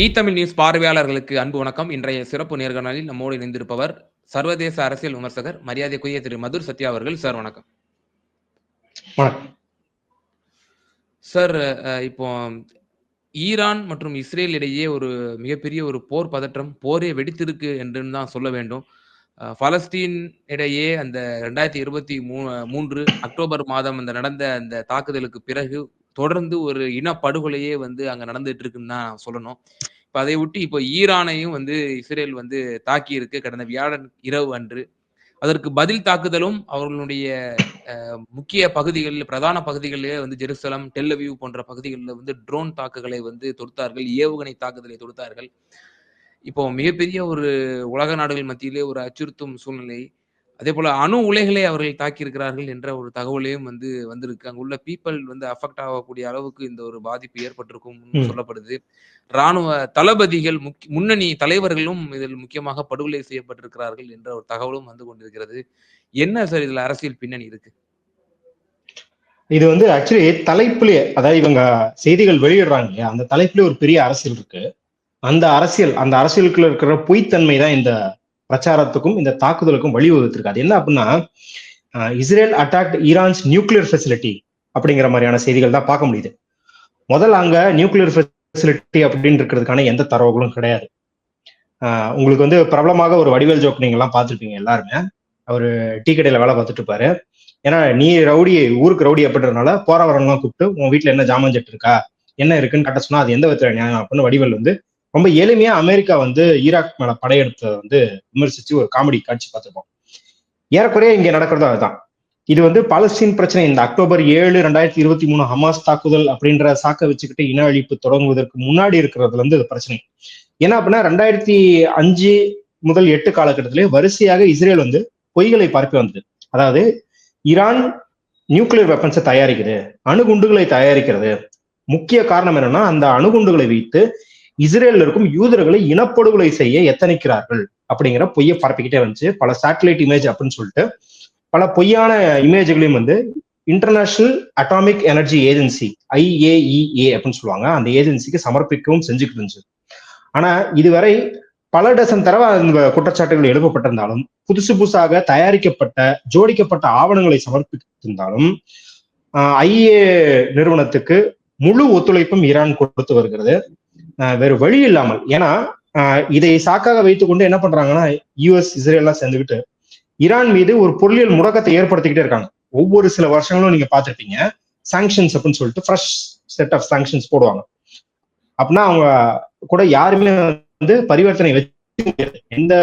இ Tamil news பார்வையாளர்களுக்கு அன்பு வணக்கம். இன்றைய சிறப்பு நேர்காணலில் நம்மோடு இணைந்திருப்பவர் சர்வதேச அரசியல் விமர்சகர் மரியாதைக்குரிய திரு மதுர் சத்யா அவர்கள். சார் வணக்கம். சார் இப்போ ஈரான் மற்றும் இஸ்ரேல் இடையே ஒரு மிகப்பெரிய ஒரு போர் பதற்றம் போரே வெடித்திருக்கு என்று தான் சொல்ல வேண்டும். பலஸ்தீன் இடையே அந்த ரெண்டாயிரத்தி இருபத்தி மூ மூன்று அக்டோபர் மாதம் அந்த நடந்த அந்த தாக்குதலுக்கு பிறகு தொடர்ந்து ஒரு இனப்படுகொலையே வந்து அங்க நடந்துட்டு இருக்குன்னு தான் சொல்லணும். இப்ப அதை ஒட்டி இப்போ ஈரானையும் வந்து இஸ்ரேல் வந்து தாக்கி இருக்கு கடந்த வியாழன் இரவு அன்று. அதற்கு பதில் தாக்குதலும் அவர்களுடைய முக்கிய பகுதிகளில் பிரதான பகுதிகளிலே வந்து ஜெருசலம் டெல்லவியூ போன்ற பகுதிகளில் வந்து ட்ரோன் தாக்குகளை வந்து தொடுத்தார்கள் ஏவுகணை தாக்குதலை தொடுத்தார்கள். இப்போ மிகப்பெரிய ஒரு உலக நாடுகள் மத்தியிலே ஒரு அச்சுறுத்தும் சூழ்நிலை. அதே போல அணு உலைகளை அவர்கள் தாக்கியிருக்கிறார்கள் என்ற ஒரு தகவலையும் வந்து வந்திருக்கு. அங்க உள்ள பீப்பிள் வந்து அஃபெக்ட் ஆகக்கூடிய அளவுக்கு இந்த ஒரு பாதிப்பு ஏற்பட்டிருக்கும். சொல்லப்படுது. ராணுவ தளபதிகள் முன்னணி தலைவர்களும் இதில் முக்கியமாக படுகொலை செய்யப்பட்டிருக்கிறார்கள் என்ற ஒரு தகவலும் வந்து கொண்டிருக்கிறது. என்ன சார் இதுல அரசியல் பின்னணி இருக்கு? இது வந்து ஆக்சுவலி தலைப்புலயே அதாவது இவங்க செய்திகள் வெளியிடுறாங்க இல்லையா? அந்த தலைப்புலயே ஒரு பெரிய அரசியல் இருக்கு. அந்த அரசியல் அந்த அரசியலுக்குள்ள இருக்கிற பொய்த்தன்மை தான் இந்த பிரச்சாரத்துக்கும் இந்த தாக்குதலுக்கும் வழிவகுத்திருக்கு. அது என்ன அப்படின்னா Israel attack Iran's nuclear facility அப்படிங்கிற மாதிரியான செய்திகள் தான் பார்க்க முடியுது. முதல்ல அங்க நியூக்ளியர் ஃபெசிலிட்டி அப்படின்னு இருக்கிறதுக்கான எந்த தரவுகளும் கிடையாது. உங்களுக்கு வந்து பிரபலமாக ஒரு வடிவேல் ஜோக் நீங்க எல்லாம் பார்த்துருப்பீங்க எல்லாருமே. அவர் டீ கடையில வேலை பார்த்துட்டு இருப்பாரு ஏன்னா நீ ரவுடி ஊருக்கு ரவுடி அப்படின்றதுனால போற வரவங்கலாம் கூப்பிட்டு உன் வீட்டுல என்ன ஜாமான் செட்டு இருக்கா? என்ன இருக்குன்னு கட்ட சொன்னா அது எந்த விதத்துல நியாயம்? அப்படின்னு வடிவேல் வந்து ரொம்ப எளிமையா அமெரிக்கா வந்து ஈராக் மேல படையெடுத்ததை வந்து விமர்சிச்சு ஒரு காமெடி காட்சி பார்த்துருப்போம். ஏறக்குறைய இங்க நடக்கிறதும் அதுதான். இது வந்து பாலஸ்தீன் பிரச்சனை. இந்த அக்டோபர் ஏழு ரெண்டாயிரத்தி இருபத்தி மூணு ஹமாஸ் தாக்குதல் அப்படின்ற சாக்க வச்சுக்கிட்டு இன அழிப்பு தொடங்குவதற்கு முன்னாடி இருக்கிறதுல இருந்து இது பிரச்சனை. என்ன அப்படின்னா ரெண்டாயிரத்தி அஞ்சு முதல் எட்டு காலகட்டத்திலே வரிசையாக இஸ்ரேல் வந்து பொய்களை பரப்பி வந்தது. அதாவது ஈரான் நியூக்ளியர் வெப்பன்ஸை தயாரிக்குது அணுகுண்டுகளை தயாரிக்கிறது. முக்கிய காரணம் என்னன்னா அந்த அணுகுண்டுகளை வைத்து இஸ்ரேல்ல இருக்கும் யூதர்களை இனப்படுகொலை செய்ய எத்தனைக்கிறார்கள்? அப்படிங்கிற பொய்யை பரப்பிக்கிட்டே வந்துச்சு. பல சேட்டலைட் இமேஜ் அப்படின்னு சொல்லிட்டு பல பொய்யான இமேஜ்களையும் வந்து international atomic energy agency IAEA அப்படின்னு சொல்லுவாங்க. அந்த ஏஜென்சிக்கு சமர்ப்பிக்கவும் செஞ்சுக்கிட்டு இருந்துச்சு. ஆனா இதுவரை பல டசன் தடவை அந்த குற்றச்சாட்டுகள் எழுப்பப்பட்டிருந்தாலும் புதுசு புதுசாக தயாரிக்கப்பட்ட ஜோடிக்கப்பட்ட ஆவணங்களை சமர்ப்பித்திருந்தாலும் ஐஏ நிறுவனத்துக்கு முழு ஒத்துழைப்பும் ஈரான் கொடுத்து வருகிறது. வேறு வழி இல்லாமல். ஏன்னா இதை சாக்காக வைத்துக்கொண்டு என்ன பண்றாங்கன்னா யூஎஸ் இஸ்ரேல்லாம் சேர்ந்துக்கிட்டு ஈரான் மீது ஒரு பொருளியல் முடக்கத்தை ஏற்படுத்திக்கிட்டே இருக்காங்க. ஒவ்வொரு சில வருஷங்களும் நீங்க பார்த்திருப்பீங்க. சாங்ஷன்ஸ் அப்படின்னு சொல்லிட்டு ஃப்ரெஷ் செட் ஆஃப் சாங்ஷன்ஸ் போடுவாங்க. அப்படின்னா அவங்க கூட யாருமே வந்து பரிவர்த்தனை வச்சுக்க முடியாது எந்த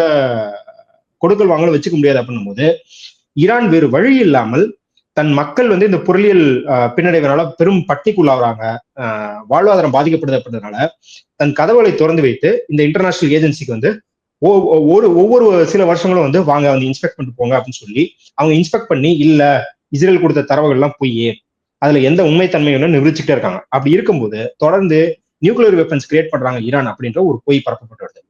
கொடுக்கல் வாங்கலும் வச்சுக்க முடியாது அப்படின்னும் போது ஈரான் வேறு வழி இல்லாமல் தன் மக்கள் வந்து இந்த பொருளியல் பின்னடைவினால பெரும் பட்டிக்குள்ளாகிறாங்க. வாழ்வாதாரம் பாதிக்கப்படுது அப்படின்றதுனால தன் கதவுகளை திறந்து வைத்து இந்த இன்டர்நேஷனல் ஏஜென்சிக்கு வந்து ஒரு ஒவ்வொரு சில வருஷங்களும் வந்து வாங்க வந்து இன்ஸ்பெக்ட் பண்ணிட்டு போங்க அப்படின்னு சொல்லி அவங்க இன்ஸ்பெக்ட் பண்ணி இல்ல இஸ்ரேல் கொடுத்த தரவுகள்லாம் போய் அதுல எந்த உண்மைத்தன்மையும் நிரூபிச்சுட்டே இருக்காங்க. அப்படி இருக்கும்போது தொடர்ந்து நியூக்ளியர் வெப்பன்ஸ் கிரியேட் பண்றாங்க ஈரான் அப்படின்ற ஒரு பொய் பரப்பப்பட்டு வருது.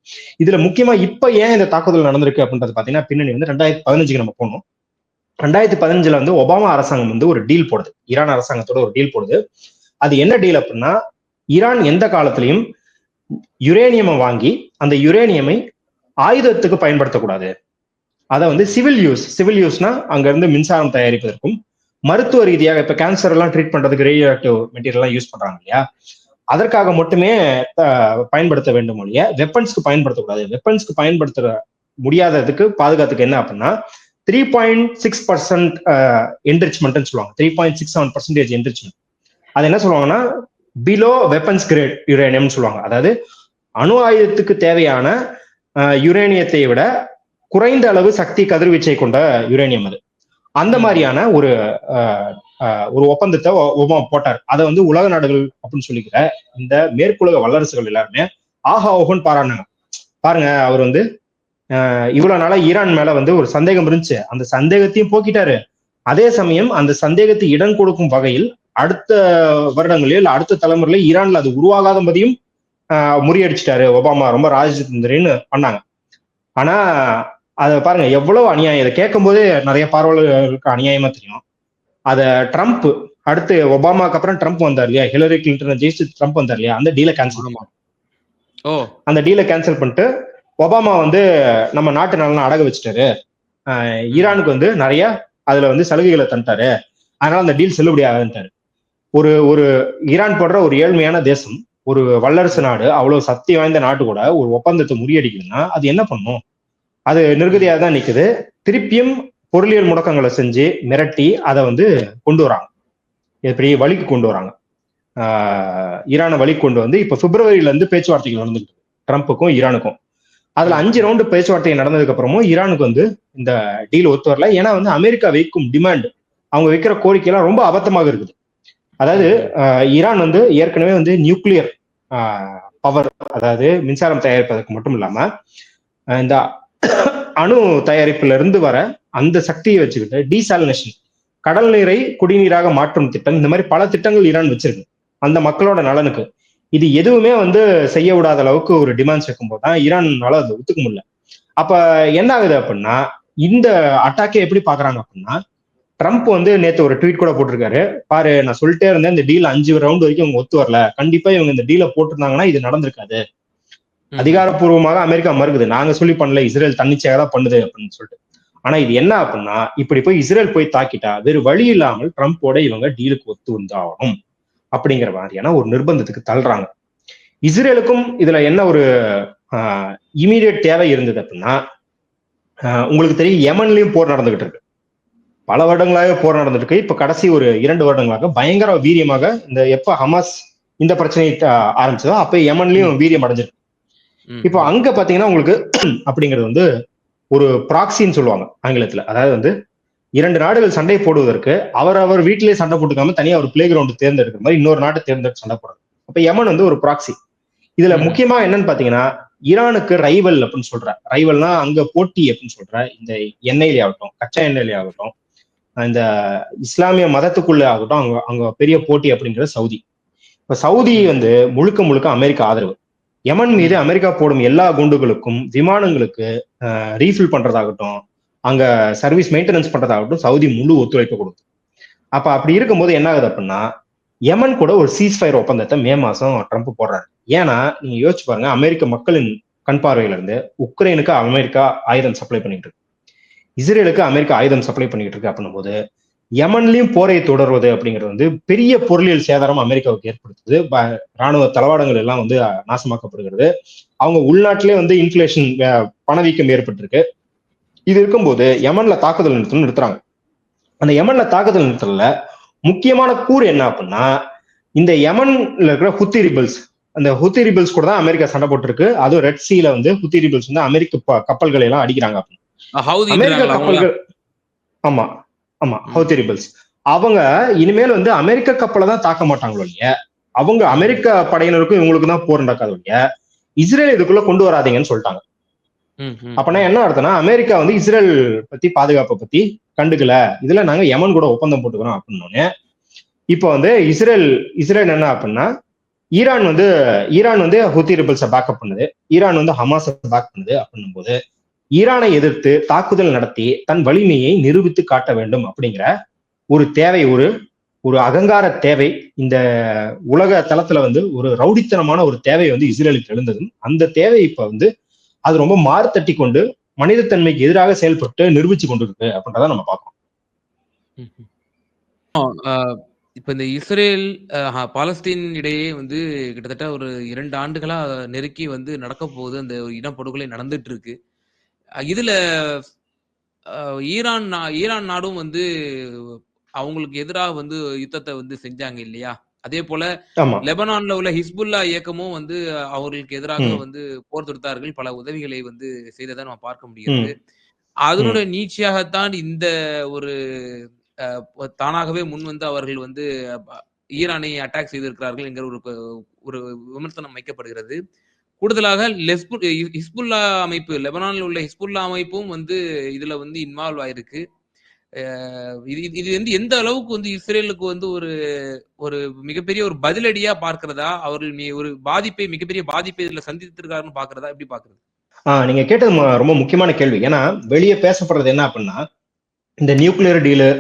இதுல முக்கியமா இப்ப ஏன் இந்த தாக்குதல் நடந்திருக்கு அப்படின்றது பாத்தீங்கன்னா பின்னணி வந்து ரெண்டாயிரத்தி பதினஞ்சுக்கு நம்ம போனோம். ரெண்டாயிரத்தி பதினஞ்சுல வந்து ஒபாமா அரசாங்கம் வந்து ஒரு டீல் போடுது. ஈரான் அரசாங்கத்தோட ஒரு டீல் போடுது. அது என்ன டீல் அப்படின்னா ஈரான் எந்த காலத்திலையும் யுரேனியமை வாங்கி அந்த யுரேனியமை ஆயுதத்துக்கு பயன்படுத்தக்கூடாது. அதை வந்து சிவில் யூஸ் சிவில் யூஸ்னா அங்கிருந்து மின்சாரம் தயாரிப்பதற்கும் மருத்துவ ரீதியாக இப்ப கேன்சர் எல்லாம் ட்ரீட் பண்றதுக்கு ரேடியோ ஆக்டிவ் மெட்டீரியல்லாம் யூஸ் பண்றாங்க இல்லையா? அதற்காக மட்டுமே பயன்படுத்த வேண்டும் ஒழிய வெப்பன்ஸ்க்கு பயன்படுத்தக்கூடாது. வெப்பன்ஸ்க்கு பயன்படுத்த முடியாததுக்கு பாதுகாத்துக்கு என்ன அப்படின்னா த்ரீ பாயிண்ட் சிக்ஸ் பர்சன்ட் என்ரிச்மெண்ட்னு சொல்லுவாங்க. Three point six seven percentage enrichment அது என்ன சொல்லுவாங்கன்னா பிலோ வெப்பன்ஸ் கிரேட் யுரேனியம் சொல்லுவாங்க. அதாவது அணு ஆயுதத்துக்கு தேவையான யுரேனியத்தை விட குறைந்த அளவு சக்தி கதிர்வீச்சை கொண்ட யுரேனியம் அது. அந்த மாதிரியான ஒரு ஒரு ஒப்பந்தத்தை ஒபாமா போட்டார். அதை வந்து உலக நாடுகள் அப்படின்னு சொல்லிக்கிற இந்த மேற்குலக வல்லரசுகள் எல்லாருமே ஆஹா ஓஹோன்னு பாராட்டினாங்க. பாருங்க அவர் வந்து இவ்வளவு நாளா ஈரான் மேல வந்து ஒரு சந்தேகம் இருந்துச்சு. அந்த சந்தேகத்தையும் போக்கிட்டாரு. அதே சமயம் அந்த சந்தேகத்தை இடம் கொடுக்கும் வகையில் அடுத்த வருடங்களில் இல்ல அடுத்த தலைமுறையில ஈரான்ல அது உருவாகாதபதியும் ஆஹ், முறியடிச்சிட்டாரு ஒபாமா. ரொம்ப ராஜதந்திரின்னு பண்ணாங்க. ஆனா அதை பாருங்க எவ்வளவு அநியாயம். இதை கேட்கும் போதே நிறைய பார்வையாளர்களுக்கு அநியாயமா தெரியும். அத ட்ரம்ப் அடுத்து ஒபாமாக்கு அப்புறம் ட்ரம்ப் வந்தார் இல்லையா? ஹிலரி கிளின்டன் ஜெயிச்சு ட்ரம்ப் வந்தார் இல்லையா? அந்த டீலை கேன்சல் ஓ. அந்த டீலை கேன்சல் பண்ணிட்டு ஒபாமா வந்து நம்ம நாட்டு நலனை அடக வச்சுட்டாரு. ஈரானுக்கு வந்து நிறைய அதுல வந்து சலுகைகளை தந்துட்டாரு. அதனால அந்த டீல் செல்லுபடி ஆகுதுன்ட்டாரு. ஒரு ஒரு ஈரான் போன்ற ஒரு ஏழ்மையான தேசம் ஒரு வல்லரசு நாடு அவ்வளவு சக்தி வாய்ந்த நாட்டு கூட ஒரு ஒப்பந்தத்தை முறியடிக்குதுன்னா அது என்ன பண்ணும்? அது நிர்கதியாக தான் நிற்குது திருப்பியும் பொருளியல் முடக்கங்களை செஞ்சு மிரட்டி அதை வந்து கொண்டு வராங்க. எப்படி வழிக்கு கொண்டு வராங்க. ஈரானை வழிக்கு கொண்டு வந்து இப்ப பிப்ரவரியில இருந்து பேச்சுவார்த்தைகள் நடந்துட்டு ட்ரம்ப்புக்கும் ஈரானுக்கும். அதுல அஞ்சு ரவுண்டு பேச்சுவார்த்தை நடந்ததுக்கு அப்புறமும் ஈரானுக்கு வந்து இந்த டீல் ஒத்து வரல. ஏன்னா வந்து அமெரிக்கா வைக்கும் டிமாண்ட் அவங்க வைக்கிற கோரிக்கைலாம் ரொம்ப அபத்தமாக இருக்குது. அதாவது ஈரான் வந்து ஏற்கனவே வந்து நியூக்ளியர் பவர் அதாவது மின்சாரம் தயாரிப்பதற்கு மட்டும் இல்லாம இந்த அணு தயாரிப்புல இருந்து வர அந்த சக்தியை வச்சுக்கிட்டு டீசாலினேஷன் கடல் நீரை குடிநீராக மாற்றும் திட்டம் இந்த மாதிரி பல திட்டங்கள் ஈரான் வச்சிருக்கு. அந்த மக்களோட நலனுக்கு. இது எதுவுமே வந்து செய்ய விடாத அளவுக்கு ஒரு டிமாண்ட்ஸ் வைக்கும்போது தான் ஈரான்னால அதை ஒத்துக்க முடியல. அப்ப என்ன ஆகுது அப்படின்னா இந்த அட்டாக்கை எப்படி பாக்குறாங்க அப்படின்னா ட்ரம்ப் வந்து நேத்து ஒரு ட்வீட் கூட போட்டிருக்காரு. பாரு நான் சொல்லிட்டே இருந்தேன் இந்த டீல் அஞ்சு ரவுண்ட் வரைக்கும் இவங்க ஒத்து வரல. கண்டிப்பா இவங்க இந்த டீலை போட்டிருந்தாங்கன்னா இது நடந்திருக்காது. அதிகாரப்பூர்வமாக அமெரிக்கா மறுக்குது. நாங்க சொல்லி பண்ணல இஸ்ரேல் தன்னிச்சையாக தான் பண்ணுது அப்படின்னு சொல்லிட்டு. ஆனா இது என்ன அப்படின்னா இப்படி போய் இஸ்ரேல் போய் தாக்கிட்டா வேறு வழி இல்லாமல் ட்ரம்ப்போட இவங்க டீலுக்கு ஒத்து வந்தாகணும். அப்படிங்கிற மாதிரியான ஒரு நிர்பந்தத்துக்கு தள்ளுறாங்க. இஸ்ரேலுக்கும் இதுல என்ன ஒரு இமீடியட் தேவை இருந்தது அப்படின்னா உங்களுக்கு தெரியும் யமன்லயும் போர் நடந்துகிட்டு இருக்கு. பல வருடங்களாக போர் நடந்துட்டு இருக்கு. இப்ப கடைசி ஒரு இரண்டு வருடங்களாக பயங்கர வீரியமாக இந்த எப்ப ஹமாஸ் இந்த பிரச்சனையை ஆரம்பிச்சதோ அப்ப யமன்லயும் வீரியம் அடைஞ்சிருக்கு. இப்போ அங்க பாத்தீங்கன்னா உங்களுக்கு அப்படிங்கிறது வந்து ஒரு ப்ராக்சின்னு சொல்லுவாங்க ஆங்கிலத்துல. அதாவது வந்து இரண்டு நாடுகள் சண்டை போடுவதற்கு அவர் அவர் வீட்டிலேயே சண்டை போட்டுக்காம தனியா ஒரு பிளே கிரவுண்ட் தேர்ந்தெடுக்கிற மாதிரி இன்னொரு நாட்டை தேர்ந்தெடுத்து சண்டை போடுறது. அப்ப யமன் வந்து ஒரு ப்ராக்சி இதுல முக்கியமா என்னன்னு பாத்தீங்கன்னா ஈரானுக்கு ரைவல் அப்படின்னு சொல்ற ரைவல்னா அங்க போட்டி அப்படின்னு சொல்ற இந்த எண்ணெயிலே ஆகட்டும் கச்சா எண்ணெயிலே ஆகட்டும் இந்த இஸ்லாமிய மதத்துக்குள்ள ஆகட்டும் அங்க அங்க பெரிய போட்டி அப்படிங்கிறது சவுதி. இப்ப சவுதி வந்து முழுக்க முழுக்க அமெரிக்கா ஆதரவு. யமன் மீது அமெரிக்கா போடும் எல்லா குண்டுகளுக்கும் விமானங்களுக்கு ரீஃபில் பண்றதாகட்டும் அங்க சர்வீஸ் மெயின்டெனன்ஸ் பண்றதாகட்டும் சவுதி முழு ஒத்துழைப்பு கொடுக்கும். அப்ப அப்படி இருக்கும்போது என்ன ஆகுது அப்படின்னா யமன் கூட ஒரு சீஸ் ஃபயர் ஒப்பந்தத்தை மே மாசம் ட்ரம்ப் போடுறாரு. ஏன்னா நீங்க யோசிச்சு பாருங்க அமெரிக்க மக்களின் கண் பார்வையில இருந்து உக்ரைனுக்கு அமெரிக்கா ஆயுதம் சப்ளை பண்ணிட்டு இருக்கு. இஸ்ரேலுக்கு அமெரிக்கா ஆயுதம் சப்ளை பண்ணிட்டு இருக்கு அப்படின்னும் போது யமன்லயும் போரை தொடர்வது அப்படிங்கிறது வந்து பெரிய பொருளியல் சேதாரம் அமெரிக்காவுக்கு ஏற்படுத்துது. ராணுவ தளவாடங்கள் எல்லாம் வந்து நாசமாக்கப்படுகிறது. அவங்க உள்நாட்டிலே வந்து இன்ஃபிளேஷன் பணவீக்கம் ஏற்பட்டிருக்கு. இது இருக்கும்போது யமன்ல தாக்குதல் நிறுத்தம் நிறுத்துறாங்க. அந்த யமன்ல தாக்குதல் நிறுத்தல முக்கியமான கூறு என்ன அப்படின்னா இந்த யமன்ல இருக்கிற ஹுத்தி ரிபல்ஸ் அந்த ஹுத்தி ரிபல்ஸ் கூட தான் அமெரிக்கா சண்டை போட்டிருக்கு. அதுவும் ரெட் சீல வந்து ஹுத்தி ரிபல்ஸ் வந்து அமெரிக்க கப்பல்களை எல்லாம் அடிக்கிறாங்க அமெரிக்க கப்பல்கள் ஆமா ஆமா ஹவுத்தி ரிபல்ஸ் அவங்க இனிமேல் வந்து அமெரிக்க கப்பலை தான் தாக்க மாட்டாங்களோ இல்லையா? அவங்க அமெரிக்க படையினருக்கும் இவங்களுக்கு தான் போர் நடக்காது இல்லையா? இஸ்ரேல் இதுக்குள்ள கொண்டு வராதீங்கன்னு சொல்லிட்டாங்க. அப்பனா என்ன அர்த்தம்னா அமெரிக்கா வந்து இஸ்ரேல் பத்தி பாதுகாப்பை பத்தி கண்டுக்கல. இதுல நாங்க யமன் கூட ஒப்பந்தம் போட்டுக்கிறோம் அப்படின்னு இப்போ வந்து இஸ்ரேல் இஸ்ரேல் என்ன அப்படின்னா ஈரான் வந்து ஈரான் வந்து ஹுத்தி ரிபல்ஸை பேக்கப் பண்ணுது. ஈரான் வந்து ஹமாஸை பேக் பண்ணுது அப்படின்னும் போது ஈரானை எதிர்த்து தாக்குதல் நடத்தி தன் வலிமையை நிரூபித்து காட்ட வேண்டும் அப்படிங்கிற ஒரு தேவை ஒரு ஒரு அகங்கார தேவை இந்த உலக தளத்துல வந்து ஒரு ரவுடித்தனமான ஒரு தேவை வந்து இஸ்ரேலுக்கு எழுந்ததும் அந்த தேவை இப்ப வந்து அது ரொம்ப மாறுதட்டி கொண்டு மனிதத்தன்மைக்கு எதிராக செயல்பட்டு நிரூபிச்சு கொண்டு இருக்கு அப்படின்றத நம்ம பார்க்கணும் இப்ப இந்த இஸ்ரேல் பாலஸ்தீன் இடையே வந்து கிட்டத்தட்ட ஒரு இரண்டு ஆண்டுகளா நெருக்கி வந்து நடக்க போகுது. அந்த இனப்படுகொலை நடந்துட்டு இருக்கு இதுல ஈரான் ஈரான் நாடும் வந்து அவங்களுக்கு எதிராக வந்து யுத்தத்தை வந்து செஞ்சாங்க இல்லையா? அதே போல லெபனான்ல உள்ள ஹிஸ்புல்லா இயக்கமும் வந்து அவர்களுக்கு எதிராக வந்து போர் தொடுத்தார்கள். பல உதவிகளை வந்து செய்ததை நம்ம பார்க்க முடியாது அதனுடைய நீட்சியாகத்தான் இந்த ஒரு தானாகவே முன் வந்து அவர்கள் வந்து ஈரானை அட்டாக் செய்திருக்கிறார்கள் என்கிற ஒரு ஒரு விமர்சனம் வைக்கப்படுகிறது. கூடுதலாக லெஸ்பு ஹிஸ்புல்லா அமைப்பு லெபனானில் உள்ள ஹிஸ்புல்லா அமைப்பும் வந்து இதுல வந்து இன்வால்வ் ஆயிருக்கு. இது இது வந்து எந்த அளவுக்கு வந்து இஸ்ரேலுக்கு வந்து ஒரு ஒரு மிகப்பெரிய ஒரு பதிலடியா பார்க்கிறதா? அவர்கள் ஒரு பாதிப்பை மிகப்பெரிய பாதிப்பை இதுல சந்தித்திருக்காருன்னு பாக்குறதா எப்படி பாக்குறது ஆஹ் நீங்க கேட்டது ரொம்ப முக்கியமான கேள்வி. ஏன்னா வெளியே பேசப்படுறது என்ன அப்படின்னா இந்த நியூக்ளியர் டீலு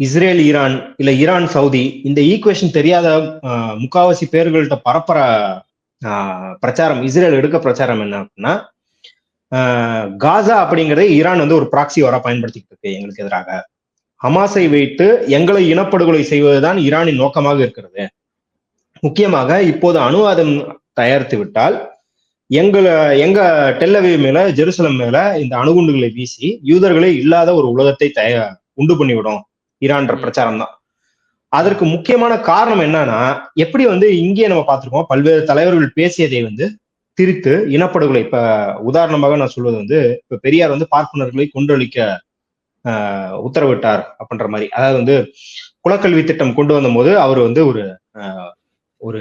இஸ்ரேல் ஈரான் இல்ல ஈரான் சவுதி இந்த ஈக்குவேஷன் தெரியாத முக்காவாசி பேர்கள்ட்ட பரப்புற ஆஹ், பிரச்சாரம் இஸ்ரேல் எடுக்க பிரச்சாரம் என்ன அப்படின்னா காசா அப்படிங்கறதை ஈரான் வந்து ஒரு ப்ராக்சி வர பயன்படுத்திட்டு இருக்கு எங்களுக்கு எதிராக. ஹமாஸை வைத்து எங்களை இனப்படுகொலை செய்வதுதான் ஈரானின் நோக்கமாக இருக்கிறது. முக்கியமாக இப்போது அணுவாதம் தயாரித்து விட்டால் எங்களை எங்க டெல்லவி மேல ஜெருசலம் மேல இந்த அணுகுண்டுகளை வீசி யூதர்களே இல்லாத ஒரு உலகத்தை தய உண்டு பண்ணிவிடும். ஈரான்ற. பிரச்சாரம் தான் அதற்கு முக்கியமான காரணம் என்னன்னா எப்படி வந்து இங்கே நம்ம பார்த்திருக்கோம் பல்வேறு தலைவர்கள் பேசியதை வந்து திரித்து இனப்படுகொலை இப்ப உதாரணமாக நான் சொல்வது வந்து இப்ப பெரியார் வந்து பார்ப்பனர்களை கொன்றொழிக்க உத்தரவிட்டார் அப்படின்ற மாதிரி அதாவது வந்து குலக்கல்வி திட்டம் கொண்டு வந்த போது அவர் வந்து ஒரு ஒரு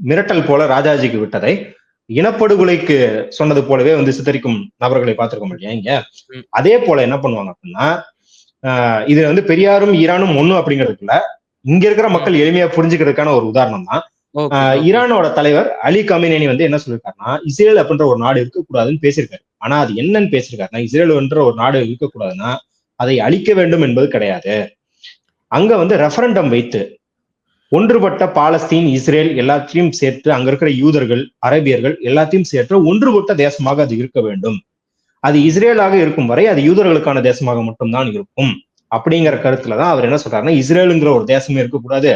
மிரட்டல் போல ராஜாஜிக்கு விட்டதை இனப்படுகொலைக்கு சொன்னது போலவே வந்து சித்தரிக்கும் நபர்களை பார்த்திருக்க முடியும் இங்க. அதே போல என்ன பண்ணுவாங்க அப்படின்னா இது வந்து பெரியாரும் ஈரானும் ஒண்ணு அப்படிங்கிறதுக்குல இங்க இருக்கிற மக்கள் எளிமையா புரிஞ்சுக்கிறதுக்கான ஒரு உதாரணம் தான். ஈரானோட தலைவர் அலி கமினேனி வந்து என்ன சொல்லியிருக்காருன்னா இஸ்ரேல் அப்படின்ற ஒரு நாடு இருக்கக்கூடாதுன்னு பேசியிருக்காரு. ஆனா அது என்னன்னு பேசியிருக்காருன்னா இஸ்ரேல் என்ற ஒரு நாடு இருக்கக்கூடாதுன்னா அதை அழிக்க வேண்டும் என்பது கிடையாது. அங்க வந்து ரெஃபரண்டம் வைத்து ஒன்றுபட்ட பாலஸ்தீன் இஸ்ரேல் எல்லாத்தையும் சேர்த்து அங்க இருக்கிற யூதர்கள் அரேபியர்கள் எல்லாத்தையும் சேர்த்து ஒன்றுபட்ட தேசமாக அது இருக்க வேண்டும். அது இஸ்ரேலாக இருக்கும் வரை அது யூதர்களுக்கான தேசமாக மட்டும்தான் இருக்கும். அப்படிங்கிற கருத்துலதான் அவர் என்ன சொல்றாருன்னா இஸ்ரேலுங்கிற ஒரு தேசமே இருக்கக்கூடாது.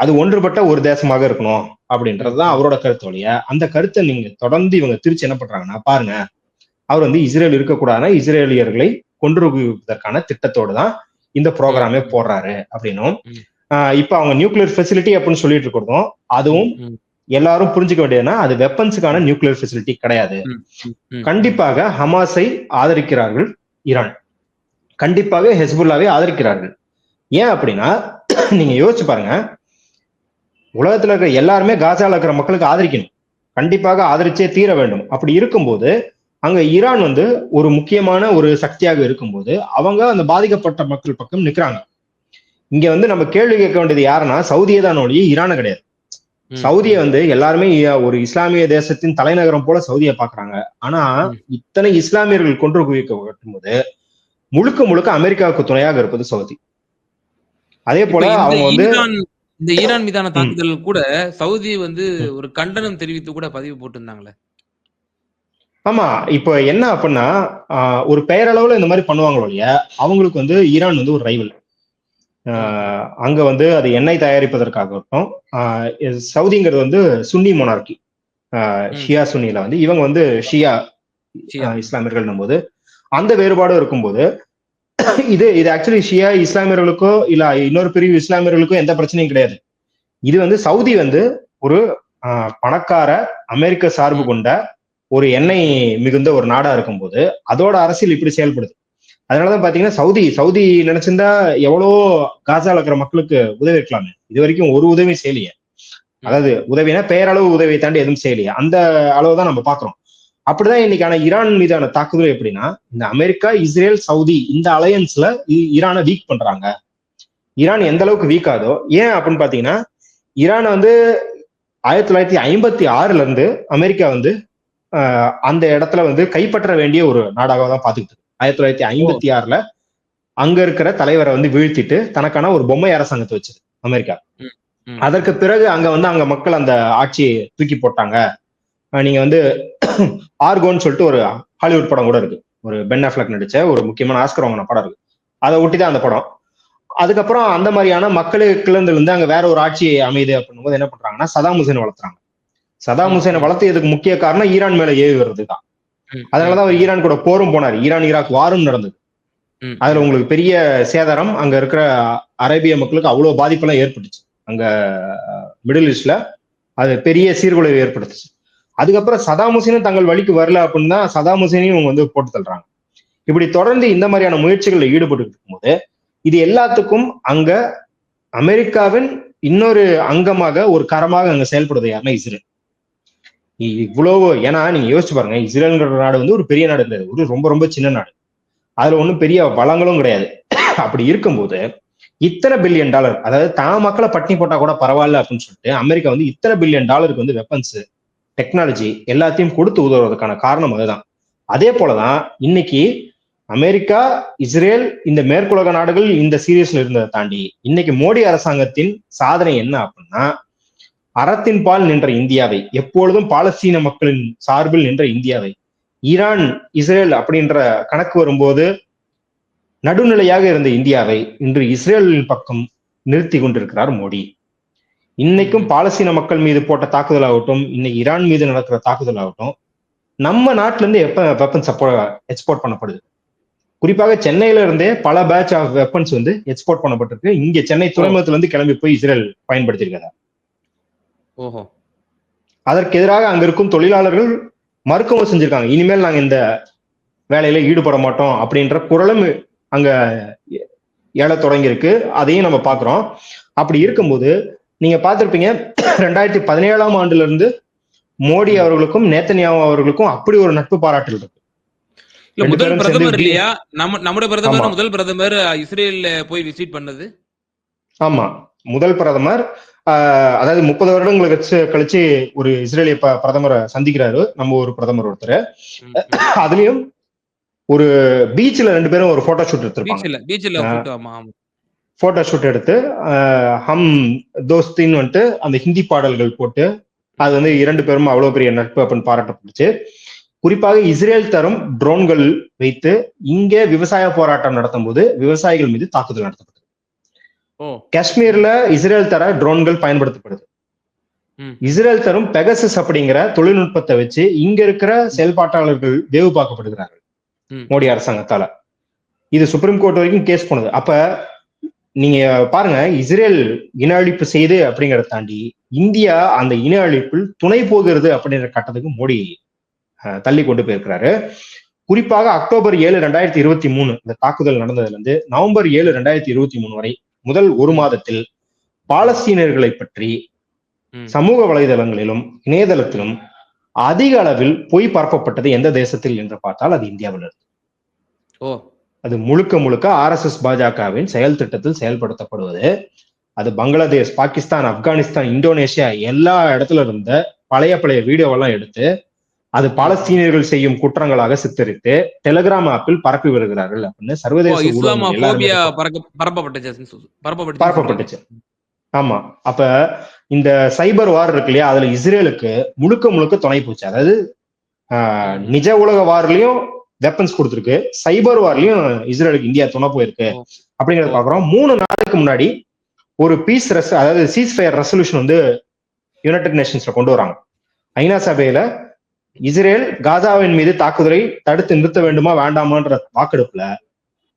அது ஒன்றுபட்ட ஒரு தேசமாக இருக்கணும் அப்படின்றதுதான் அவரோட கருத்து வழிய அந்த கருத்தை நீங்க தொடர்ந்து இவங்க திருச்சி என்ன பண்றாங்கன்னா பாருங்க. அவர் வந்து இஸ்ரேல் இருக்கக்கூடாதுன்னா இஸ்ரேலியர்களை கொன்றுவதற்கான திட்டத்தோடு தான் இந்த ப்ரோக்ராமே போடுறாரு அப்படின்னும். இப்ப அவங்க நியூக்ளியர் ஃபெசிலிட்டி அப்படின்னு சொல்லிட்டு இருக்கிறதும் அதுவும் எல்லாரும் புரிஞ்சுக்க வேண்டியதுன்னா அது வெப்பன்ஸுக்கான நியூக்ளியர் ஃபெசிலிட்டி கிடையாது. கண்டிப்பாக ஹமாஸை ஆதரிக்கிறார்கள் ஈரான். கண்டிப்பாக ஹெஸ்புல்லாவை ஆதரிக்கிறார்கள். ஏன் அப்படின்னா நீங்க யோசிச்சு பாருங்க உலகத்துல இருக்கிற எல்லாருமே காசால இருக்கிற மக்களுக்கு ஆதரிக்கணும். கண்டிப்பாக ஆதரிச்சே தீர வேண்டும். அப்படி இருக்கும்போது அங்க ஈரான் வந்து ஒரு முக்கியமான ஒரு சக்தியாக இருக்கும்போது அவங்க அந்த பாதிக்கப்பட்ட மக்கள் பக்கம் நிக்கிறாங்க. இங்க வந்து நம்ம கேள்வி கேட்க வேண்டியது யாருன்னா சவுதியை தான் ஒழிய ஈரான கிடையாது. சவுதியை வந்து எல்லாருமே ஒரு இஸ்லாமிய தேசத்தின் தலைநகரம் போல சவுதியை பாக்குறாங்க ஆனா. இத்தனை இஸ்லாமியர்கள் கொன்று குவிக்கப்படும் போது முழுக்க முழுக்க அமெரிக்காவுக்கு துணையாக இருப்பது சவுதி. அதே போல அவங்க வந்து இந்த ஈரான் மீதான. தாக்குதல் கூட சவுதி வந்து. ஒரு கண்டனம் தெரிவித்து கூட பதிவு போட்டிருந்தாங்களே ஆமா இப்போ என்ன அப்படின்னா ஒரு பெயரளவுல இந்த மாதிரி பண்ணுவாங்களோ இல்லையா அவங்களுக்கு வந்து ஈரான் வந்து ஒரு ரைவல் அங்க வந்து அது எண்ணெய் தயாரிப்பதற்காகட்டும் ஆஹ், இது சவுதிங்கிறது வந்து சுன்னி மொனார்கி. ஷியா சுன்னில வந்து இவங்க வந்து ஷியா இஸ்லாமியர்கள் போது அந்த வேறுபாடும் இருக்கும்போது இது இது ஆக்சுவலி ஷியா இஸ்லாமியர்களுக்கோ இல்ல இன்னொரு பிரிவு இஸ்லாமியர்களுக்கோ எந்த பிரச்சனையும் கிடையாது. இது வந்து சவுதி வந்து ஒரு ஆஹ், பணக்கார அமெரிக்க சார்பு கொண்ட ஒரு எண்ணெய் மிகுந்த ஒரு நாடா இருக்கும்போது அதோட அரசியல் இப்படி செயல்படுது. அதனாலதான் பாத்தீங்கன்னா சவுதி சவுதி நினைச்சிருந்தா எவ்வளோ காசால இருக்கிற மக்களுக்கு உதவி இருக்கலாமே. இது வரைக்கும் ஒரு உதவி செய்யலையே. அதாவது உதவினா பெயரளவு உதவியை தாண்டி எதுவும் செய்யலையே. அந்த அளவு தான் நம்ம பாக்குறோம். அப்படிதான் இன்னைக்கான ஈரான் மீதான தாக்குதல் எப்படின்னா இந்த அமெரிக்கா இஸ்ரேல் சவுதி இந்த அலையன்ஸ்ல ஈரானை வீக் பண்றாங்க ஈரான் எந்த அளவுக்கு வீக் ஆகுதோ ஏன் அப்படின்னு பாத்தீங்கன்னா ஈரானை வந்து ஆயிரத்தி தொள்ளாயிரத்தி ஐம்பத்தி ஆறுல இருந்து அமெரிக்கா வந்து அந்த இடத்துல வந்து கைப்பற்ற வேண்டிய ஒரு நாடாக தான் பாத்துக்கிட்டு இருக்கு. ஆயிரத்தி தொள்ளாயிரத்தி ஐம்பத்தி ஆறுல அங்க இருக்கிற தலைவரை வந்து வீழ்த்திட்டு தனக்கான ஒரு பொம்மை அரசாங்கத்தை வச்சது அமெரிக்கா. அதற்கு பிறகு அங்க வந்து அங்க மக்கள் அந்த ஆட்சியை தூக்கி போட்டாங்க நீங்க வந்து ஆர்கோன்னு சொல்லிட்டு ஒரு ஹாலிவுட் படம் கூட இருக்கு. ஒரு பென் அஃப்லக் நடிச்ச ஒரு முக்கியமான ஆஸ்கர் வாங்கின படம் இருக்கு. அதை ஒட்டி தான் அந்த படம். அதுக்கப்புறம் அந்த மாதிரியான மக்களுக்குலேருந்து இருந்து அங்க வேற ஒரு ஆட்சி அமையுது அப்படின்னும் போது என்ன பண்றாங்கன்னா சதாம் ஹுசேனை வளர்த்துறாங்க. சதாம் ஹுசேனை வளர்த்ததுக்கு முக்கிய காரணம் ஈரான் மேல ஏவி வருது தான் ம். அதனாலதான் அவர் ஈரான் கூட போரும் போனார். ஈரான் ஈராக் வாரும் நடந்தது. அதுல உங்களுக்கு பெரிய சேதாரம் அங்க இருக்கிற அரேபிய மக்களுக்கு அவ்வளவு பாதிப்பெல்லாம் ஏற்பட்டுச்சு. அங்க மிடில் ஈஸ்ட்ல அது பெரிய சீர்குலைவு ஏற்படுத்துச்சு. அதுக்கப்புறம் சதாம் ஹுசேனும் தங்கள் வழிக்கு வரல அப்படின்னு தான் சதாம் ஹுசேனையும் இவங்க வந்து போட்டு தள்ளுறாங்க. இப்படி தொடர்ந்து இந்த மாதிரியான முயற்சிகளில் ஈடுபட்டு இருக்கும்போது இது எல்லாத்துக்கும் அங்க அமெரிக்காவின் இன்னொரு அங்கமாக ஒரு கரமாக அங்க செயல்படுது யாருன்னா இஸ்ரேல். இ- இவ்வளவு ஏன்னா நீங்க யோசிச்சு பாருங்க இஸ்ரேல்ங்கிற நாடு வந்து ஒரு பெரிய நாடு இருந்தது ஒரு ரொம்ப ரொம்ப சின்ன நாடு. அதுல ஒண்ணும் பெரிய வளங்களும் கிடையாது. அப்படி இருக்கும்போது இத்தனை பில்லியன் டாலர் அதாவது தான் மக்களை பட்டினி போட்டா கூட பரவாயில்ல அப்படின்னு சொல்லிட்டு அமெரிக்கா வந்து இத்தனை பில்லியன் டாலருக்கு வந்து வெப்பன்ஸ் டெக்னாலஜி எல்லாத்தையும் கொடுத்து உதவுறதுக்கான காரணம் அதுதான். அதே போலதான் இன்னைக்கு அமெரிக்கா இஸ்ரேல் இந்த மேற்குலக நாடுகள் இந்த சீரியஸ்ல இருந்ததை தாண்டி இன்னைக்கு மோடி அரசாங்கத்தின் சாதனை என்ன அப்படின்னா அறத்தின் பால் நின்ற இந்தியாவை எப்பொழுதும் பாலஸ்தீன மக்களின் சார்பில் நின்ற இந்தியாவை ஈரான் இஸ்ரேல் அப்படின்ற கணக்கு வரும்போது நடுநிலையாக இருந்த இந்தியாவை இன்று இஸ்ரேலின் பக்கம் நிறுத்தி கொண்டிருக்கிறார் மோடி. இன்னைக்கும் பாலஸ்தீன மக்கள் மீது போட்ட தாக்குதல் ஆகட்டும் இன்னைக்கு ஈரான் மீது நடக்கிற தாக்குதல் ஆகட்டும் நம்ம நாட்டுல இருந்து எப்ப வெப்பன்ஸ் எக்ஸ்போர்ட் பண்ணப்படுது? குறிப்பாக சென்னையில இருந்தே பல பேட்ச் ஆஃப் வெப்பன்ஸ் வந்து எக்ஸ்போர்ட் பண்ணப்பட்டிருக்கு. இங்க சென்னை துறைமுகத்துல இருந்து கிளம்பி போய் இஸ்ரேல் பயன்படுத்தியிருக்காங்க ஓஹோ. அதற்கு எதிராக அங்க இருக்கும் தொழிலாளர்கள் மறுக்கவும் செஞ்சிருக்காங்க. இனிமேல் நாங்க இந்த வேலையில ஈடுபட மாட்டோம் அப்படின்ற குரலும் அங்க எழ தொடங்கியிருக்கு. அதையும் நம்ம பாக்குறோம் அப்படி இருக்கும்போது நீங்க பார்த்திருப்பீங்க ரெண்டாயிரத்தி பதினேழாம் ஆண்டுல இருந்து மோடி அவர்களுக்கும் நேத்தன்யாவு அவர்களுக்கும் அப்படி ஒரு நட்பு பாராட்டு இருக்கு. இல்ல முதல் பிரதமர் இல்லையா? நம்ம நம்முடைய பிரதமர். முதல் பிரதமர் இஸ்ரேல்ல போய் விசிட் பண்ணது? ஆமா. முதல் பிரதமர் அதாவது முப்பது வருடங்களுக்கு கழிச்சு கழிச்சு ஒரு இஸ்ரேலிய பிரதமரை சந்திக்கிறாரு நம்ம ஒரு பிரதமர் ஒருத்தர். அதுலயும் ஒரு பீச்ல ரெண்டு பேரும் ஒரு போட்டோ ஷூட் எடுத்திருப்பாங்க. போட்டோ ஷூட் எடுத்து ஹம் தோஸ்தின்னு வந்துட்டு அந்த ஹிந்தி பாடல்கள் போட்டு அது வந்து இரண்டு பேரும் அவ்வளவு பெரிய நட்பு அப்படின்னு பாராட்டப்பட்டுச்சு. குறிப்பாக இஸ்ரேல் தரும் ட்ரோன்கள் வைத்து இங்கே விவசாய போராட்டம் நடத்தும் போது விவசாயிகள் மீது தாக்குதல் நடத்தப்பட்டது. ஓ. காஷ்மீர்ல இஸ்ரேல் தர ட்ரோன்கள் பயன்படுத்தப்படுது. இஸ்ரேல் தரும் பெகசஸ் அப்படிங்கிற தொழில்நுட்பத்தை வச்சு இங்க இருக்கிற செயல்பாட்டாளர்கள் வேவு பார்க்கப்படுகிறார்கள். மோடி அரசாங்கத்தால. இது சுப்ரீம் கோர்ட் வரைக்கும் கேஸ் போனது. அப்ப நீங்க பாருங்க இஸ்ரேல் இன அழிப்பு செய்து அப்படிங்கறத தாண்டி இந்தியா அந்த இன அழிப்பில் துணை போகிறது அப்படிங்கிற கட்டத்துக்கு மோடி தள்ளி கொண்டு போயிருக்கிறாரு. குறிப்பாக அக்டோபர் ஏழு ரெண்டாயிரத்தி இருபத்தி மூணு இந்த தாக்குதல் நடந்ததுல இருந்து நவம்பர் ஏழு ரெண்டாயிரத்தி இருபத்தி மூணு வரை முதல் ஒரு மாதத்தில் பாலஸ்தீனர்களை பற்றி. சமூக வலைதளங்களிலும் இணையதளத்திலும் அதிக அளவில் பொய் பரப்பப்பட்டது எந்த தேசத்தில் என்று பார்த்தால் அது இந்தியாவில் இருக்கு ஓ. அது முழுக்க முழுக்க ஆர்எஸ்எஸ் பாஜகவின் செயல் திட்டத்தில் செயல்படுத்தப்படுவது. அது பங்களாதேஷ் பாகிஸ்தான் ஆப்கானிஸ்தான் இந்தோனேஷியா எல்லா இடத்துல இருந்த பழைய பழைய வீடியோவெல்லாம் எடுத்து அது பாலஸ்தீனியர்கள் செய்யும் குற்றங்களாக சித்தரித்து டெலிகிராம் ஆப்பில் பரப்பி வருகிறார்கள் அப்படின்னு சர்வதேச பரப்பப்பட்டுச்சு. ஆமா. அப்ப இந்த சைபர் வார் இருக்கு இல்லையா? அதுல இஸ்ரேலுக்கு முழுக்க முழுக்க துணை போச்சு. அதாவது ஆஹ், நிஜ உலக வார்லயும் வெப்பன்ஸ் கொடுத்துருக்கு. சைபர் வார்லயும் இஸ்ரேலுக்கு இந்தியா துணை போயிருக்கு. அப்படிங்கறத. பாக்குறோம் மூணு நாளுக்கு முன்னாடி ஒரு பீஸ் ரெஸ் அதாவது சீஸ் ஃபயர் ரெசல்யூஷன் வந்து யுனைடெட் நேஷன்ஸ்ல கொண்டு வராங்க. ஐநா சபையில இஸ்ரேல் காசாவின் மீது தாக்குதலை தடுத்து நிறுத்த வேண்டுமா வேண்டாமான்ற வாக்கெடுப்புல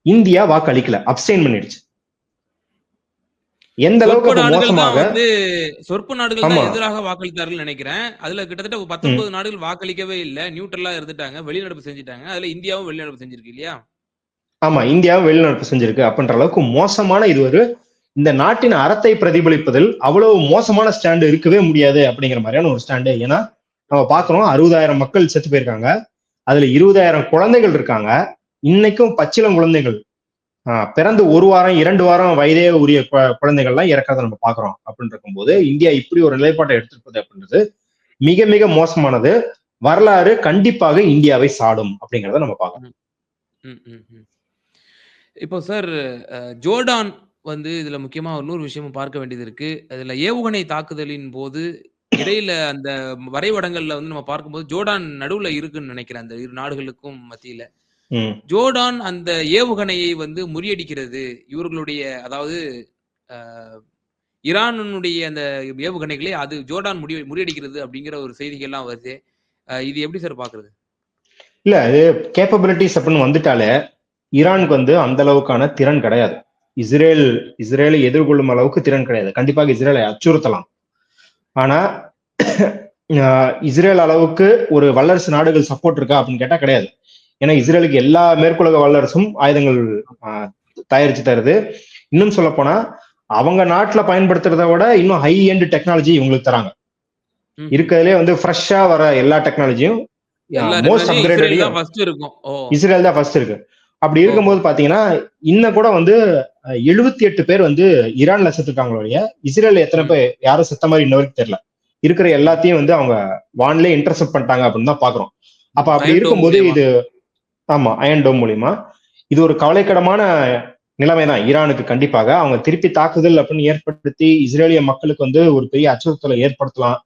இந்தியா வாக்கு அளிக்கல அப்சைன் பண்ணிடுச்சு. எந்த அளவுக்கு மோசமாக வந்து சொற்ப நாடுகள். எதிராக வாக்களித்தார்கள் நினைக்கிறேன். அதுல கிட்டத்தட்ட பத்தொன்பது நாடுகள் வாக்களிக்கவே இல்ல. நியூட்ரலா இருந்துட்டாங்க. வெளிநடப்பு செஞ்சுட்டாங்க. அதுல இந்தியாவும் வெளிநடப்பு செஞ்சிருக்கு இல்லையா? ஆமா இந்தியாவும் வெளிநடப்பு செஞ்சிருக்கு அப்படின்ற அளவுக்கு மோசமான இது ஒரு இந்த நாட்டின் அறத்தை பிரதிபலிப்பதில் அவ்வளவு மோசமான ஸ்டாண்டு இருக்கவே முடியாது அப்படிங்கிற மாதிரியான ஒரு ஸ்டாண்டு. ஏன்னா நம்ம பாக்குறோம் அறுபதாயிரம் மக்கள் செத்து போயிருக்காங்க. அதுல இருபதாயிரம் குழந்தைகள் இருக்காங்க. இன்னைக்கும் பச்சிளம் குழந்தைகள் பிறந்து ஒரு வாரம் இரண்டு வாரம் வயதே உரிய கு- குழந்தைகள்லாம் இறக்கிறத நம்ம பாக்குறோம் அப்படின்னு இருக்கும்போது இந்தியா இப்படி ஒரு நிலைப்பாட்டை எடுத்திருப்பது அப்படின்றது மிக மிக மோசமானது. வரலாறு கண்டிப்பாக இந்தியாவை சாடும் அப்படிங்கிறத நம்ம பார்க்கணும் இப்போ சார் ஜோர்டான் வந்து இதுல முக்கியமா இன்னொரு விஷயமும் பார்க்க வேண்டியது இருக்கு. அதுல ஏவுகணை தாக்குதலின் போது இடையில அந்த வரைபடங்கள்ல வந்து நம்ம பார்க்கும்போது ஜோர்டான் நடுவுல இருக்குன்னு நினைக்கிறேன். அந்த இரு நாடுகளுக்கும் மத்தியில. ஜோர்டான் அந்த ஏவுகணையை வந்து முறியடிக்கிறது. இவர்களுடைய அதாவது ஈரானுடைய அந்த ஏவுகணைகளை அது ஜோர்டான் முறிய முறியடிக்கிறது அப்படிங்கிற ஒரு செய்திகள்லாம் வருது. இது எப்படி சார் பாக்குறது? இல்ல அது கேப்பபிலிட்டிஸ் அப்படின்னு வந்துட்டாலே ஈரானுக்கு வந்து அந்த அளவுக்கான திறன் கிடையாது. இஸ்ரேல் இஸ்ரேலை எதிர்கொள்ளும் அளவுக்கு திறன் கிடையாது. கண்டிப்பாக இஸ்ரேலை அச்சுறுத்தலாம். ஆனா இஸ்ரேல் அளவுக்கு ஒரு வல்லரசு நாடுகள் சப்போர்ட் இருக்கா அப்படின்னு கேட்டா கிடையாது. ஏன்னா இஸ்ரேலுக்கு எல்லா மேற்குலக வல்லரசும் ஆயுதங்கள் தயாரிச்சு தருது. இன்னும் சொல்ல போனா அவங்க நாட்டுல பயன்படுத்துறத விட இன்னும் ஹை எண்ட் டெக்னாலஜி இவங்களுக்கு தராங்க. இருக்கிறதுலே வந்து ஃப்ரெஷ்ஷா வர எல்லா டெக்னாலஜியும் மோஸ்ட் அப்கிரேடடையும் இஸ்ரேல் தான் ஃபர்ஸ்ட் இருக்கு. அப்படி இருக்கும்போது பாத்தீங்கன்னா இன்னும் கூட வந்து எழுபத்தி எட்டு பேர் வந்து ஈரான்ல செத்துருக்காங்களோ இல்லையா இஸ்ரேல் எத்தனை பேர் யாரும் செத்த மாதிரி இன்ன வரைக்கும் தெரியல. இருக்கிற எல்லாத்தையும் வந்து அவங்க வான்லயே இன்டர்செப்ட் பண்ணிட்டாங்க அப்படின்னு தான் பாக்குறோம். அப்ப அப்படி இருக்கும்போது. இது ஆமா அயன் டோம் மூலியமா. இது ஒரு கவலைக்கிடமான நிலைமை தான் ஈரானுக்கு கண்டிப்பாக. அவங்க திருப்பி தாக்குதல் அப்படின்னு ஏற்படுத்தி இஸ்ரேலிய மக்களுக்கு வந்து ஒரு பெரிய அச்சுறுத்தலை ஏற்படுத்தலாம்.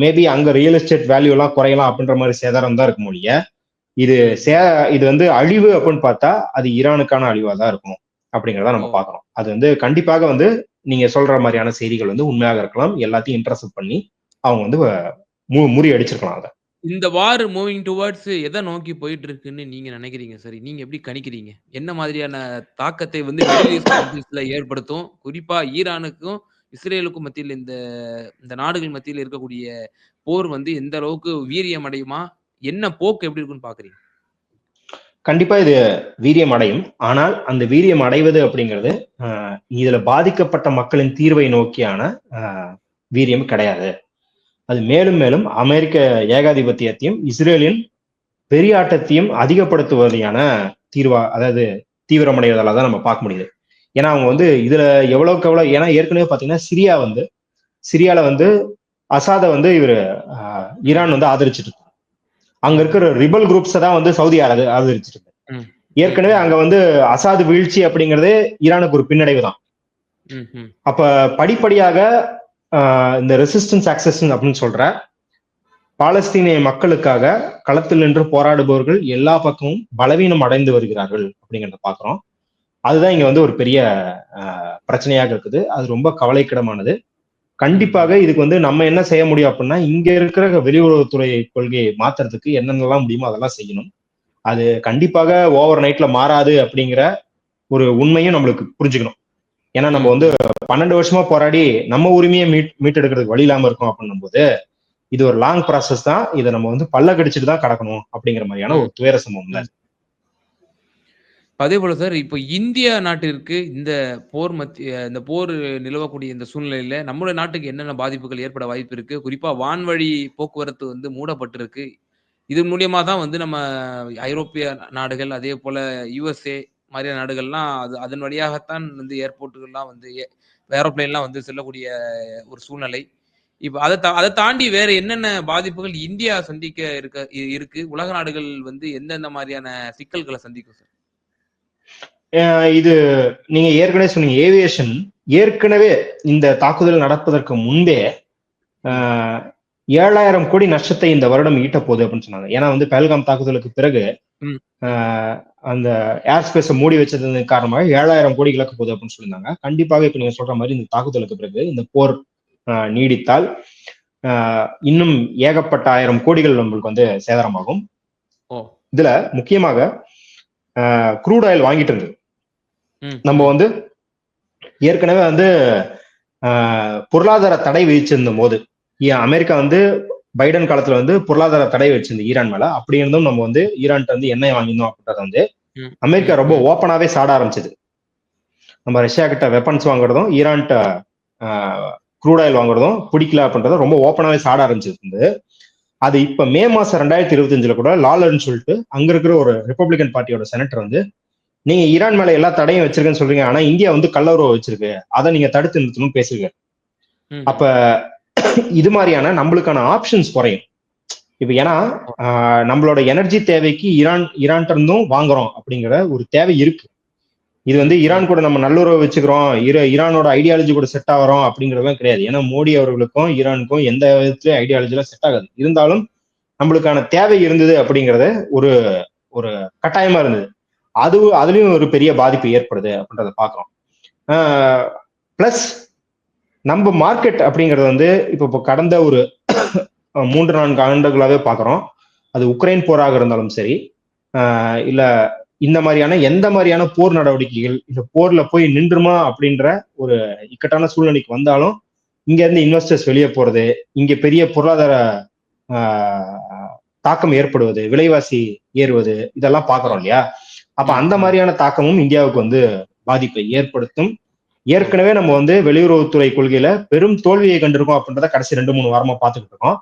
மேபி அங்க ரியல் எஸ்டேட் வேல்யூ எல்லாம் குறையலாம் அப்படின்ற மாதிரி சேதாரம் தான் இருக்கும் மொழிய இது சே இது வந்து அழிவு அப்படின்னு பார்த்தா அது ஈரானுக்கான அழிவா தான் இருக்கும் அப்படிங்கிறத நம்ம பாக்குறோம் அது வந்து கண்டிப்பாக வந்து நீங்க சொல்ற மாதிரியான செய்திகள் வந்து உண்மையாக இருக்கலாம். எல்லாத்தையும் இன்டர்செப்ட் பண்ணி அவங்க வந்து மு- முறியடிச்சிருக்கலாம் அதை. இந்த வார் மூவிங் டுவர்ட்ஸ் எதை நோக்கி போயிட்டு இருக்குன்னு நீங்க நினைக்கிறீங்க? சரி நீங்க எப்படி கணிக்கிறீங்க? என்ன மாதிரியான தாக்கத்தை வந்து ஏற்படுத்தும்? குறிப்பா ஈரானுக்கும் இஸ்ரேலுக்கும் மத்தியில் இந்த இந்த நாடுகள் மத்தியில் இருக்கக்கூடிய போர் வந்து எந்த அளவுக்கு வீரியம் அடையுமா என்ன போக்கு எப்படி இருக்குன்னு பாக்குறீங்க? கண்டிப்பா இது வீரியம் அடையும் ஆனால் அந்த வீரியம் அடைவது அப்படிங்கிறது இதுல பாதிக்கப்பட்ட மக்களின் தீர்வை நோக்கியான வீரியம் கிடையாது. அது மேலும் மேலும் அமெரிக்க ஏகாதிபத்தியத்தையும் இஸ்ரேலின் பெரியாட்டத்தையும் அதிகப்படுத்துவதையான தீர்வா அதாவது தீவிரமடைவதால தான் நம்ம பார்க்க முடியுது ஏன்னா அவங்க வந்து இதுல எவ்வளவுக்கு எவ்வளவு ஏன்னா ஏற்கனவே பாத்தீங்கன்னா சிரியா வந்து சிரியால வந்து அசாத வந்து இவர் ஈரான் வந்து ஆதரிச்சிட்டு இருக்கு அங்க இருக்கிற ரிபல் குரூப்ஸை தான் வந்து சவுதி ஆதரி ஆதரிச்சிட்டு இருக்கு. ஏற்கனவே அங்க வந்து அசாது வீழ்ச்சி அப்படிங்கிறதே ஈரானுக்கு ஒரு பின்னடைவு தான். அப்ப படிப்படியாக இந்த ரெசிஸ்டன்ஸ் ஆக்சஸ் அப்படின்னு சொல்ற பாலஸ்தீனிய மக்களுக்காக களத்தில் நின்று போராடுபவர்கள் எல்லா பக்கமும் பலவீனம் அடைந்து வருகிறார்கள் அப்படிங்கிறத பாக்குறோம் அதுதான் இங்க வந்து ஒரு பெரிய பிரச்சனையாக இருக்குது. அது ரொம்ப கவலைக்கிடமானது. கண்டிப்பாக இதுக்கு வந்து நம்ம என்ன செய்ய முடியும் அப்படின்னா இங்க இருக்கிற வெளியுறவுத்துறை கொள்கையை மாத்துறதுக்கு என்னென்னலாம் முடியுமோ அதெல்லாம் செய்யணும். அது கண்டிப்பாக ஓவர் நைட்ல மாறாது அப்படிங்கிற ஒரு உண்மையும் நம்மளுக்கு புரிஞ்சுக்கணும். ஏன்னா நம்ம வந்து பன்னெண்டு வருஷமா போராடி நம்ம உரிமையை மீட் மீட்டெடுக்கிறதுக்கு வழி இல்லாம இருக்கோம் அப்படின்னும் போது இது ஒரு லாங் ப்ராசஸ் தான். இதை நம்ம வந்து பல்ல கடிச்சிட்டு தான் கடக்கணும் அப்படிங்கிற மாதிரியான ஒரு துயர சம்பவம் தான். அதே போல சார் இப்போ இந்தியா நாட்டிற்கு இந்த போர் மத்திய இந்த போர் நிலவக்கூடிய இந்த சூழ்நிலையில நம்முடைய நாட்டுக்கு என்னென்ன பாதிப்புகள் ஏற்பட வாய்ப்பு இருக்கு? குறிப்பா வான்வழி போக்குவரத்து வந்து மூடப்பட்டிருக்கு. இது மூலியமா தான் வந்து நம்ம ஐரோப்பிய நாடுகள் அதே போல யுஎஸ்ஏ மாதிரியான நாடுகள்லாம் அது அதன் வழியாகத்தான் வந்து ஏர்போர்ட்டுகள்லாம் வந்து ஏரோப்ளைன்லாம் வந்து செல்லக்கூடிய ஒரு சூழ்நிலை. இப்போ அதை தா அதை தாண்டி வேற என்னென்ன பாதிப்புகள் இந்தியா சந்திக்க இருக்க இருக்கு? உலக நாடுகள் வந்து எந்தெந்த மாதிரியான சிக்கல்களை சந்திக்கும் சார் இது நீங்க ஏற்கனவே சொன்னீங்க ஏவியேஷன் ஏற்கனவே இந்த தாக்குதல் நடப்பதற்கு முன்பே ஏழாயிரம் கோடி நஷ்டத்தை இந்த வருடம் ஈட்ட போகுது அப்படின்னு சொன்னாங்க. ஏன்னா வந்து பெல்காம் தாக்குதலுக்கு பிறகு அந்த ஏர் ஸ்பேஸை மூடி வச்சதன் காரணமாக ஏழாயிரம் கோடி இழக்க போகுது அப்படின்னு சொல்லியிருந்தாங்க. கண்டிப்பாக இப்ப நீங்க சொல்ற மாதிரி இந்த தாக்குதலுக்கு பிறகு இந்த போர் நீடித்தால் இன்னும் ஏகப்பட்ட ஆயிரம் கோடிகள் நம்மளுக்கு வந்து சேதாரமாகும். இதுல முக்கியமாக க்ரூட் ஆயில் வாங்கிட்டு இருந்தது. நம்ம வந்து ஏற்கனவே வந்து ஆஹ், பொருளாதார தடை விதிச்சிருந்த போது அமெரிக்கா வந்து பைடன் காலத்துல வந்து பொருளாதார தடை வச்சிருந்தது ஈரான் மேல. அப்படி இருந்தும் நம்ம வந்து ஈரான்ட்ட வந்து எண்ணெய் வாங்கியிருந்தோம் அப்படின்றத வந்து. அமெரிக்கா ரொம்ப ஓப்பனாவே சாட ஆரம்பிச்சது. நம்ம ரஷ்யா கிட்ட வெப்பன்ஸ் வாங்குறதும் ஈரான்ட்ட க்ரூட் ஆயில் வாங்குறதும் பிடிக்கல அப்படின்றத ரொம்ப ஓப்பனாவே சாட ஆரம்பிச்சிருந்து அது இப்ப மே மாசம் ரெண்டாயிரத்தி இருபத்தஞ்சுல கூட லாலர்னு சொல்லிட்டு அங்க இருக்கிற ஒரு ரிப்பப்ளிகன் பார்ட்டியோட செனட்டர் வந்து நீங்க ஈரான் மேல எல்லா தடையும் வச்சிருக்கேன்னு சொல்றீங்க ஆனா இந்தியா வந்து கல்லவுறவு வச்சிருக்கு. அதை நீங்க தடுத்து நிறுத்தணும்னு பேசுறீங்க ம். அப்ப இது மாதிரியான நம்மளுக்கான ஆப்ஷன்ஸ் குறையும். இப்ப ஏன்னா நம்மளோட எனர்ஜி தேவைக்கு ஈரான் ஈரான் இருந்தும் வாங்குறோம் அப்படிங்கிற ஒரு தேவை இருக்கு. இது வந்து ஈரான் கூட நம்ம நல்லுறவு வச்சுக்கிறோம். ஈர- ஈரானோட ஐடியாலஜி கூட செட் ஆகிறோம் அப்படிங்கறதுலாம் கிடையாது. ஏன்னா மோடி அவர்களுக்கும் ஈரானுக்கும் எந்த விதத்துலயும் ஐடியாலஜிலாம் செட் ஆகாது. இருந்தாலும் நம்மளுக்கான தேவை இருந்தது அப்படிங்கிறத ஒரு ஒரு கட்டாயமா இருந்தது. அது அதுலயும் ஒரு பெரிய பாதிப்பு ஏற்படுது அப்படின்றத பாக்குறோம் பிளஸ் நம்ம மார்க்கெட் அப்படிங்கிறது வந்து இப்போ இப்போ கடந்த ஒரு மூன்று நான்கு ஆண்டுகளாவே பாக்குறோம் அது உக்ரைன் போராக இருந்தாலும் சரி இல்ல இந்த மாதிரியான எந்த மாதிரியான போர் நடவடிக்கைகள் இல்ல போர்ல போய் நின்றுமா அப்படின்ற ஒரு இக்கட்டான சூழ்நிலைக்கு வந்தாலும் இங்க இருந்து இன்வெஸ்டர்ஸ் வெளியே போறது இங்க பெரிய பொருளாதார தாக்கம் ஏற்படுவது விலைவாசி ஏறுவது இதெல்லாம் பாக்குறோம் இல்லையா? அப்ப அந்த மாதிரியான தாக்கமும் இந்தியாவுக்கு வந்து பாதிப்பை ஏற்படுத்தும். ஏற்கனவே நம்ம வந்து வெளியுறவுத்துறை கொள்கையில பெரும் தோல்வியை கண்டிருக்கோம் அப்படின்றத கடைசி ரெண்டு மூணு வாரமா பார்த்துக்கிட்டு இருக்கோம்.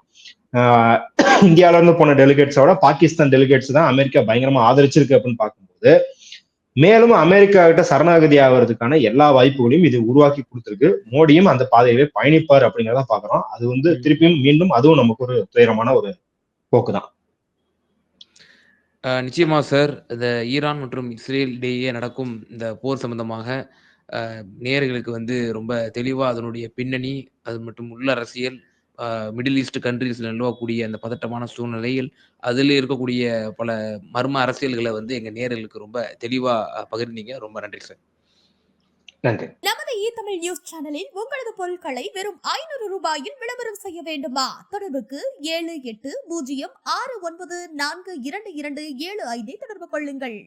ஆஹ் இந்தியால இருந்து போன டெலிகேட்ஸோட பாகிஸ்தான் டெலிகேட்ஸ் தான் அமெரிக்கா பயங்கரமா ஆதரிச்சிருக்கு அப்படின்னு பார்க்கும்போது மேலும் அமெரிக்கா கிட்ட சரணாகதி ஆகிறதுக்கான எல்லா வாய்ப்புகளையும் இது உருவாக்கி கொடுத்திருக்கு. மோடியும் அந்த பாதையவே பயணிப்பார் அப்படிங்கிறத பாக்குறோம் அது வந்து திருப்பியும் மீண்டும் அதுவும் நமக்கு ஒரு துயரமான ஒரு போக்கு தான் அ நிச்சயமா சார். இந்த ஈரான் மற்றும் இஸ்ரேல் இடையே நடக்கும் இந்த போர் சம்பந்தமாக அ நேயர்களுக்கு வந்து ரொம்ப தெளிவா அதனுடைய பின்னணி, அது மற்றும் உள்ள அரசியல், மிடில் ஈஸ்ட் கன்ட்ரீஸ்ல நிலவக்கூடிய அந்த பதட்டமான சூழ்நிலைகள், அதில இருக்கக்கூடிய பல மர்ம அரசியல்கள வந்து எங்க நேயர்களுக்கு ரொம்ப தெளிவா அ பகிர்ந்தீங்க. ரொம்ப நன்றி சார். நன்றி. நமது இ தமிழ் நியூஸ் சேனலில் உங்களது பொருட்களை வெறும் ஐநூறு ரூபாயில் விளம்பரம் செய்ய வேண்டுமா? தொடர்புக்கு ஏழு எட்டு பூஜ்ஜியம் ஆறு ஒன்பது நான்கு இரண்டு இரண்டு ஏழு ஐந்தை தொடர்பு கொள்ளுங்கள்.